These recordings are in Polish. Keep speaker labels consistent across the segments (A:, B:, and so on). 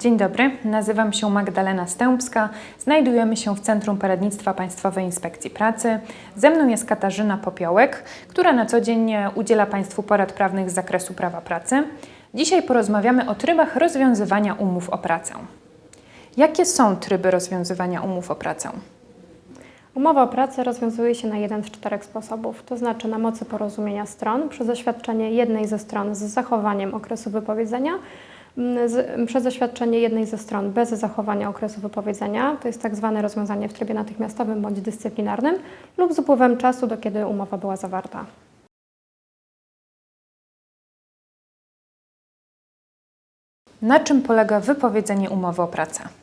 A: Dzień dobry, nazywam się Magdalena Stępska. Znajdujemy się w Centrum Poradnictwa Państwowej Inspekcji Pracy. Ze mną jest Katarzyna Popiołek, która na co dzień udziela Państwu porad prawnych z zakresu prawa pracy. Dzisiaj porozmawiamy o trybach rozwiązywania umów o pracę. Jakie są tryby rozwiązywania umów o pracę?
B: Umowa o pracę rozwiązuje się na jeden z czterech sposobów, to znaczy na mocy porozumienia stron, przez oświadczenie jednej ze stron z zachowaniem okresu wypowiedzenia, z, przez oświadczenie jednej ze stron bez zachowania okresu wypowiedzenia, to jest tak zwane rozwiązanie w trybie natychmiastowym bądź dyscyplinarnym, lub z upływem czasu, do kiedy umowa była zawarta.
A: Na czym polega wypowiedzenie umowy o pracę?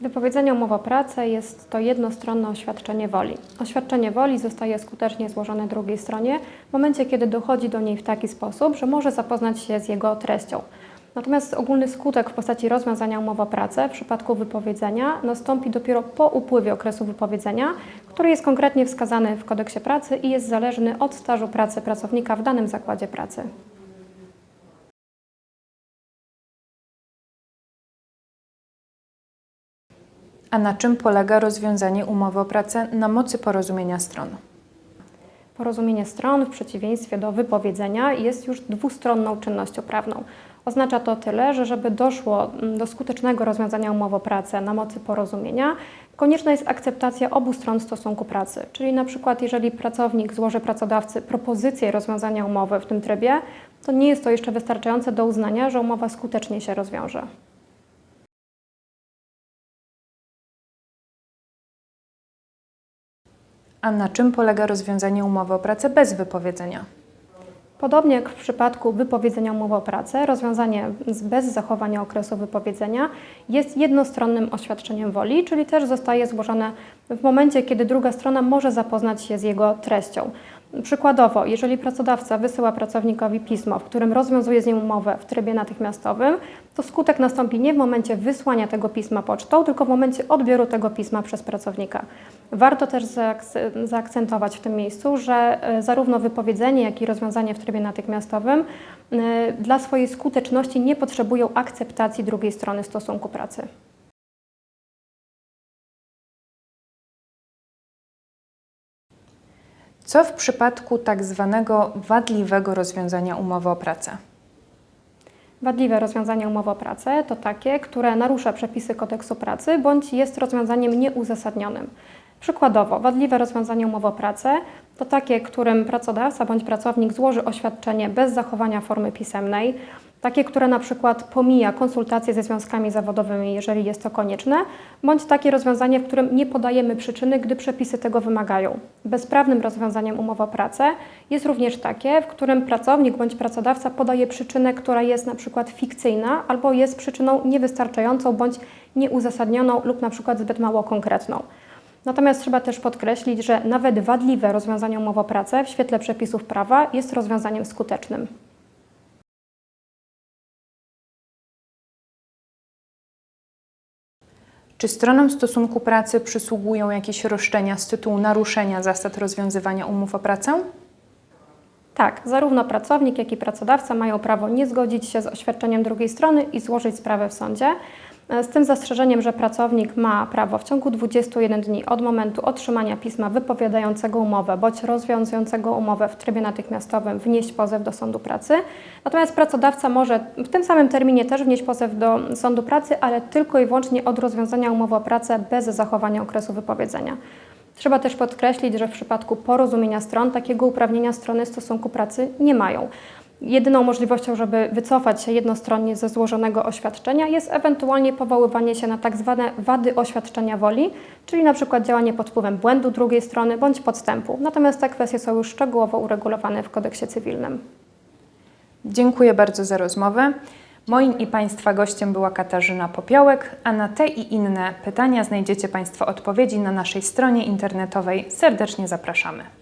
B: Wypowiedzenie umowy o pracę jest to jednostronne oświadczenie woli. Oświadczenie woli zostaje skutecznie złożone drugiej stronie w momencie, kiedy dochodzi do niej w taki sposób, że może zapoznać się z jego treścią. Natomiast ogólny skutek w postaci rozwiązania umowy o pracę w przypadku wypowiedzenia nastąpi dopiero po upływie okresu wypowiedzenia, który jest konkretnie wskazany w kodeksie pracy i jest zależny od stażu pracy pracownika w danym zakładzie pracy.
A: A na czym polega rozwiązanie umowy o pracę na mocy porozumienia stron?
B: Porozumienie stron, w przeciwieństwie do wypowiedzenia, jest już dwustronną czynnością prawną. Oznacza to tyle, że żeby doszło mm, do skutecznego rozwiązania umowy o pracę na mocy porozumienia, konieczna jest akceptacja obu stron stosunku pracy. Czyli na przykład, jeżeli pracownik złoży pracodawcy propozycję rozwiązania umowy w tym trybie, to nie jest to jeszcze wystarczające do uznania, że umowa skutecznie się rozwiąże.
A: A na czym polega rozwiązanie umowy o pracę bez wypowiedzenia?
B: Podobnie jak w przypadku wypowiedzenia umowy o pracę, rozwiązanie bez zachowania okresu wypowiedzenia jest jednostronnym oświadczeniem woli, czyli też zostaje złożone w momencie, kiedy druga strona może zapoznać się z jego treścią. Przykładowo, jeżeli pracodawca wysyła pracownikowi pismo, w którym rozwiązuje z nim umowę w trybie natychmiastowym, to skutek nastąpi nie w momencie wysłania tego pisma pocztą, tylko w momencie odbioru tego pisma przez pracownika. Warto też zaak- zaakcentować w tym miejscu, że e, zarówno wypowiedzenie, jak i rozwiązanie w trybie natychmiastowym e, dla swojej skuteczności nie potrzebują akceptacji drugiej strony stosunku pracy.
A: Co w przypadku tak zwanego wadliwego rozwiązania umowy o pracę?
B: Wadliwe rozwiązanie umowy o pracę to takie, które narusza przepisy kodeksu pracy bądź jest rozwiązaniem nieuzasadnionym. Przykładowo, wadliwe rozwiązanie umowy o pracę to takie, którym pracodawca bądź pracownik złoży oświadczenie bez zachowania formy pisemnej, takie, które na przykład pomija konsultacje ze związkami zawodowymi, jeżeli jest to konieczne, bądź takie rozwiązanie, w którym nie podajemy przyczyny, gdy przepisy tego wymagają. Bezprawnym rozwiązaniem umowy o pracę jest również takie, w którym pracownik bądź pracodawca podaje przyczynę, która jest na przykład fikcyjna albo jest przyczyną niewystarczającą bądź nieuzasadnioną lub na przykład zbyt mało konkretną. Natomiast trzeba też podkreślić, że nawet wadliwe rozwiązanie umowy o pracę w świetle przepisów prawa jest rozwiązaniem skutecznym.
A: Czy stronom stosunku pracy przysługują jakieś roszczenia z tytułu naruszenia zasad rozwiązywania umów o pracę?
B: Tak, zarówno pracownik, jak i pracodawca mają prawo nie zgodzić się z oświadczeniem drugiej strony i złożyć sprawę w sądzie. E, Z tym zastrzeżeniem, że pracownik ma prawo w ciągu 21 dni od momentu otrzymania pisma wypowiadającego umowę bądź rozwiązującego umowę w trybie natychmiastowym wnieść pozew do sądu pracy. Natomiast pracodawca może w tym samym terminie też wnieść pozew do sądu pracy, ale tylko i wyłącznie od rozwiązania umowy o pracę bez zachowania okresu wypowiedzenia. Trzeba też podkreślić, że w przypadku porozumienia stron takiego uprawnienia strony stosunku pracy nie mają. Jedyną możliwością, żeby wycofać się jednostronnie ze złożonego oświadczenia jest ewentualnie powoływanie się na tak zwane wady oświadczenia woli, czyli przykład działanie pod wpływem błędu drugiej strony bądź podstępu. Natomiast te kwestie są już szczegółowo uregulowane w kodeksie cywilnym.
A: Dziękuję bardzo za rozmowę. Moim i Państwa gościem była Katarzyna Popiołek, a na te i inne pytania znajdziecie Państwo odpowiedzi na naszej stronie internetowej. Serdecznie zapraszamy.